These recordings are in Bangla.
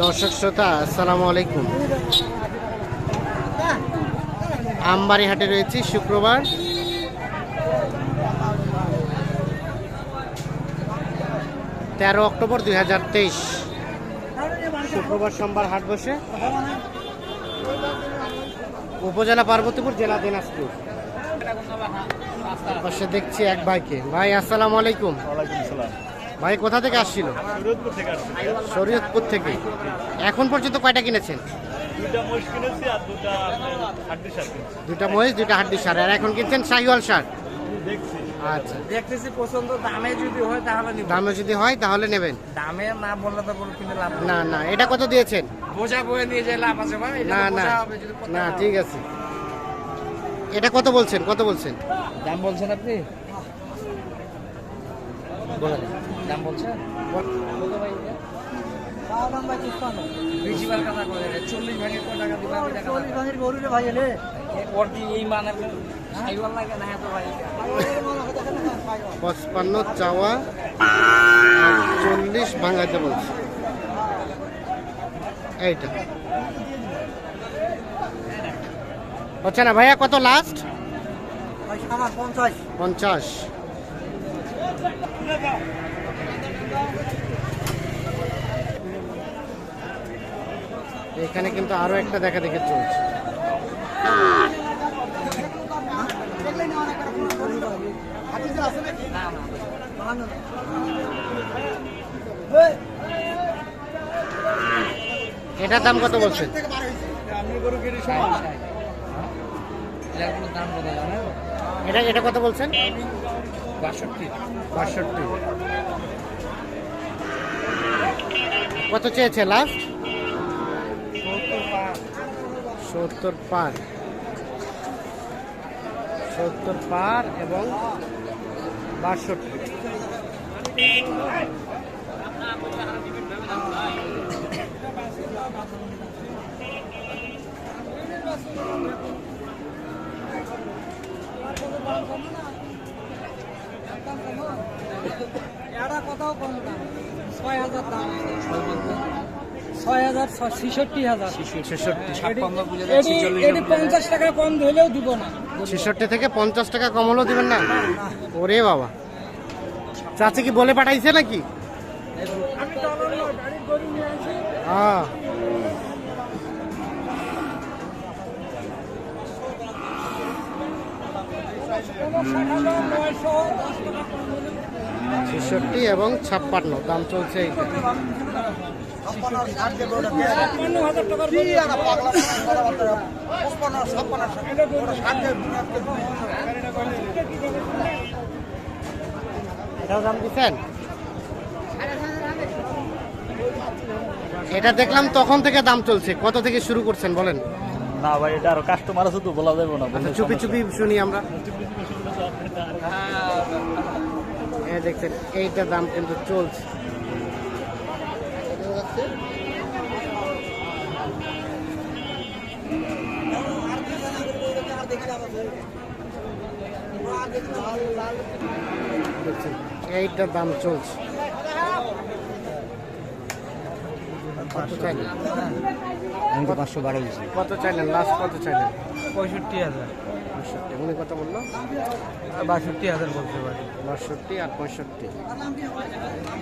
দর্শক শ্রোতা, আসসালামু আলাইকুম। আমবাড়ি হাটে রয়েছি, শুক্রবার। তেরো অক্টোবর দুই হাজার তেইশ। শুক্রবার সোমবার হাট বসে। উপজেলা পার্বতীপুর, জেলা দিনাজপুর। দেখছি এক ভাইকে। ভাই, আসসালামু আলাইকুম। ওয়ালাইকুম সালাম ভাই কোথা থেকে আসছিল? সুরতপুর থেকে শরীয়তপুর থেকে। এখন পর্যন্ত কয়টা কিনেছেন? দুইটা মহিষ দুটা হাড্ডি সার আর এখন কিনছেন শাহিওয়াল সার? আচ্ছা। দেখতেছি পছন্দ দামে যদি হয় তাহলে দামে যদি হয় তাহলে নেবেন? দামে না বললে তো কোনো কিনে লাভ না না। এটা কত দিয়েছেন? বোঝা বয়ে নিয়ে যে লাভ আছে ভাই। না না। বোঝা হবে যদি পথে না ঠিক আছে। এটা কত বলছেন? কত বলছেন? দাম বলছেন আপনি? দাম বলছেন কত ভাই এটা? বেশি বার কথা কয় রে, চল্লিশ ভাগের কয় টাকা দিবা আমি টাকা দাও। ওর দিয়ে এই মানের সাইওয়াল লাগে না এত ভাই? পঁচপান্ন চাওয়া চল্লিশ ভাঙাতে বলছে। এইটা। হচ্ছে না ভাইয়া কত লাস্ট পঞ্চাশ। এখানে কিন্তু আরও একটা দেখা দেখে চলছে। এটার দাম কত বলছেন? এটা এটা কত বলছেন? বাষট্টি। বাষট্টি। কত চেয়েছে লাস্ট সত্তর পার। সত্তর পার এবং বাষট্টি। কথাও কম দাম ছয় হাজার দাম। ছয় হাজার ছেষট্টি হাজার। এটি এটি পঞ্চাশ টাকা কম ধরলেও দিব না। ছেষট্টি থেকে পঞ্চাশ টাকা কম হলেও দিবেন না? ওরে বাবা। চাচি কি বলে পাঠাইছে নাকি? হ্যাঁ। নয়শো দশ টাকা ছেষট্টি এবং ছাপ্পান্ন দাম চলছে এইটা এটা এটাও দাম দিচ্ছেন? এটা দেখলাম তখন থেকে দাম চলছে। কত থেকে শুরু করছেন বলেন? না ভাই এটা আরও কাস্টমার আছে তো বলা যাবে না আচ্ছা চুপি চুপি শুনি আমরা। দেখছেন এইটা দাম কিন্তু চলছে। এইটার দাম চলছে। কত চাইলেন? আমি তো পাঁচশো বারো কত চাইলেন? লাস্ট কত চাইলেন? পঁয়ষট্টি হাজার। পঁয়ষট্টি উনি কত বলল? বাষট্টি হাজার বলতে পারি বাষট্টি আর পঁয়ষট্টি।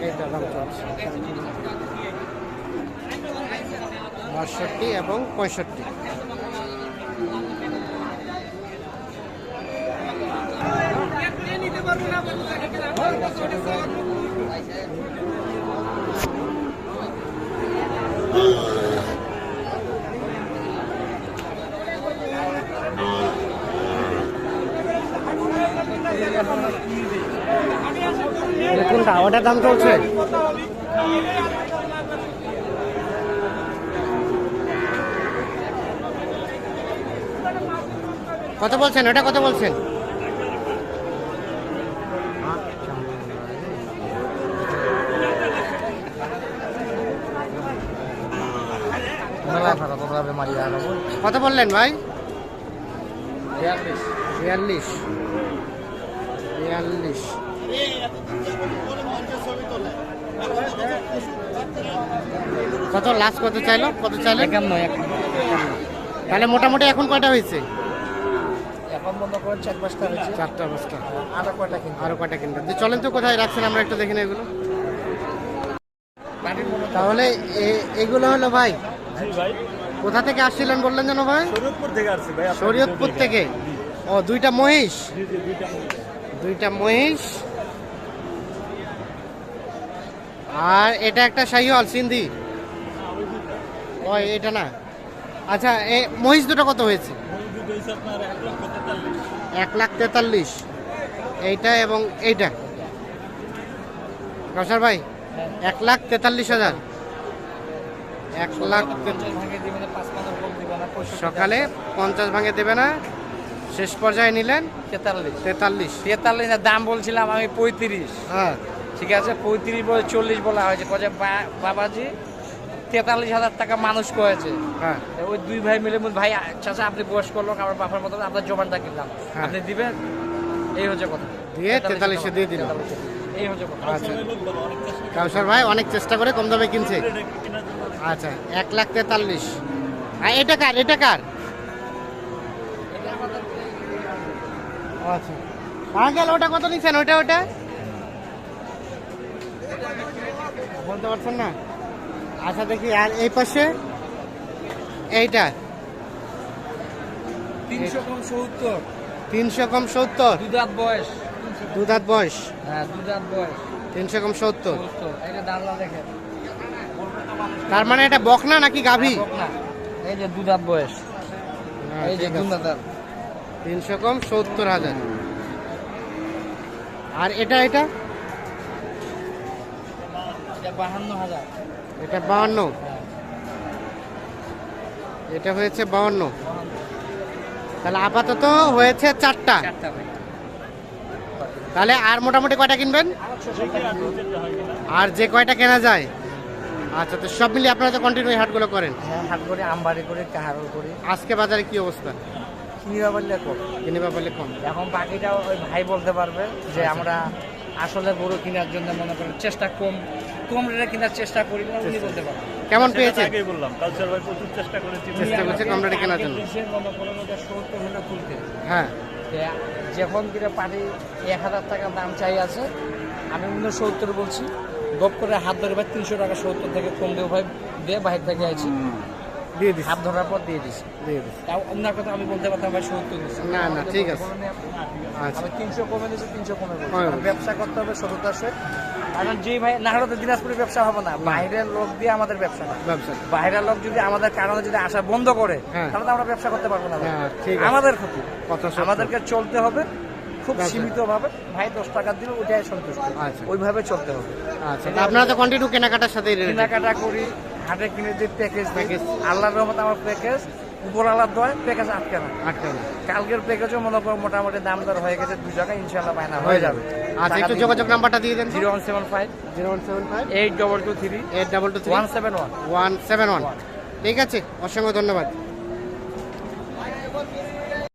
এইটা দাম চলছে। বাষট্টি এবং পঁয়ষট্টি। এটা কোনটা ওটার দাম চলছে। কত বলছেন? ওটা কত বলছেন? কত বললেন ভাই? বিয়াল্লিশ। বিয়াল্লিশ। কত লাস্ট কত চাইলো? কত চাইলো একান্ন তাহলে মোটামুটি এখন কয়টা হয়েছে? এখন মনে করেন চার পাঁচটা হয়েছে। চারটা পাঁচটা। আরও কয়টা কিন্তু আরও কয়টা কিনবেন চলেন তো কোথায় রাখছেন আমরা একটু দেখে এগুলো। তাহলে এ- এগুলো হলো ভাই? কোথা থেকে আসছিলেন বললেন যেন ভাই? শরীয়তপুর থেকে আসছি ভাই শরীয়তপুর থেকে? ও দুইটা মহিষ? জি জি দুইটা মহিষ। দুইটা মহিষ। আর এটা একটা শাহিওয়াল সিন্ধি। ও এটা না। আচ্ছা এ মহিষ দুটো কত হয়েছে? এক লাখ তেতাল্লিশ। এইটা এবং এইটা। কসার ভাই এক লাখ তেতাল্লিশ হাজার। এক লাখ সকালে পঞ্চাশ ভাঙে দেবে না। শেষ পর্যায়ে নিলেন? তেতাল্লিশ। তেতাল্লিশ। তেতাল্লিশ দাম বলছিলাম আমি পঁয়ত্রিশ। হ্যাঁ। ঠিক আছে পঁয়ত্রিশ বলে চল্লিশ বলা হয়েছে। কয়ে বাবাজি তেতাল্লিশ হাজার টাকা মানুষ কয়েছে। হ্যাঁ। ওই দুই ভাই মিলে ভাই চাচা আপনি বয়স্ক লোক আমার বাবার মতো আপনার জমানটা কিনলাম হ্যাঁ। আপনি দিবেন? এই হচ্ছে কথা। দিয়ে 43 এ দিয়ে দিল। 43 এই হচ্ছে কথা। আচ্ছা। কাউসার ভাই অনেক চেষ্টা করে কম দামে কিনছে। আচ্ছা এক লাখ তেতাল্লিশ। এটা কার? এটা কার? আচ্ছা। আঙ্কেল ওটা কত নিচ্ছেন ওটা ওটা? বলতে পারছেন না? আচ্ছা দেখি আর এই পাশে? এইটা? তিনশো কম সত্তর। তিনশো কম সত্তর? দুধাত বয়স। দুধাত বয়স? হ্যাঁ দুধাত বয়স। তিনশো কম সত্তর? সত্তর। এটা দাঁড়লা দেখেন। তার মানে এটা বকনা নাকি গাভী? এই যে দুধাত বয়স। এই যে ঠিক আছে। দুধাত তিনশো কম সত্তর হাজার। আর এটা এটা? এটা বাহান্ন হাজার। এটা বাউন্ন হ্যাঁ এটা হয়েছে বাউন্ন তাহলে আপাতত হয়েছে চারটা। তাহলে আর মোটামুটি কয়টা কিনবেন। আর যে কয়টা কেনা যায়? আচ্ছা তো সব মিলিয়ে আপনারা তো কন্টিনিউ হাটগুলো করেন। হ্যাঁ হাট করে আমবাড়ি করে কাহারল করি। আজকে বাজারে কি অবস্থা? কম। কিনে পারলে কম। এখন বাকিটা ওই ভাই বলতে পারবে যে আমরা আসলে গরু কেনার জন্য মনে করেন চেষ্টা কম কম রেটে কেনার চেষ্টা করি না উনি বলতে পারবেন কেমন আগেই বললাম কালচার ভাই প্রচুর চেষ্টা করেছি। চেষ্টা করছে কম রেটে কেনার জন্য। মনে করেন ওটা সত্তর হলে হ্যাঁ। যখন কিনা পাটি এক হাজার টাকা দাম চাই আছে আমি উনসত্তর বলছি। গপ করে হাত ধরে ভাই তিনশো টাকা সত্তর থেকে কম দেবো ভাই দিয়ে বাইরে থেকে আইছি। দিয়ে দিস হাত ধরার পর দিয়ে দিছি। দিয়ে দিস তাও অন্যার কথা আমি বলতে পারতাম ভাই সত্তর দিচ্ছি না, না, ঠিক আছে। আচ্ছা। তিনশো কমে দিচ্ছি তিনশো কমে। ব্যবসা করতে হবে সততার কারণ যে ভাই না হলে তো দিনাজপুরের ব্যবসা হবে না। বাইরের লোক দিয়ে আমাদের ব্যবসা না। ব্যবসা বাইরের লোক যদি আমাদের কারণে যদি আসা বন্ধ করে হ্যাঁ। তাহলে তো আমরা ব্যবসা করতে পারব না হ্যাঁ, ঠিক আমাদের ক্ষতি। আমাদেরকে চলতে হবে খুব। সীমিত ভাবে ভাই দশ টাকা দিলে ওইটাই সন্তুষ্ট। আচ্ছা। ওইভাবে চলতে হবে। আচ্ছা। আপনারা তো কন্টিনিউ কেনাকাটার সাথে কেনাকাটা করি হাটে কিনে যে প্যাকেজ প্যাকেজ আল্লাহর রহমত আমার প্যাকেজ উপর আল্লাহ দয় প্যাকেজ আটকে না। আটকে না। কালকের প্যাকেজও মনে করো মোটামুটি দাম দর হয়ে গেছে দুই টাকা ইনশাল্লাহ বায়না হয়ে যাবে। আচ্ছা একটু যোগাযোগ নাম্বারটা দিয়ে দেন zero one seven five. Zero one seven five. Eight double two three. Eight double two one seven one. One seven one. ঠিক আছে অসংখ্য ধন্যবাদ।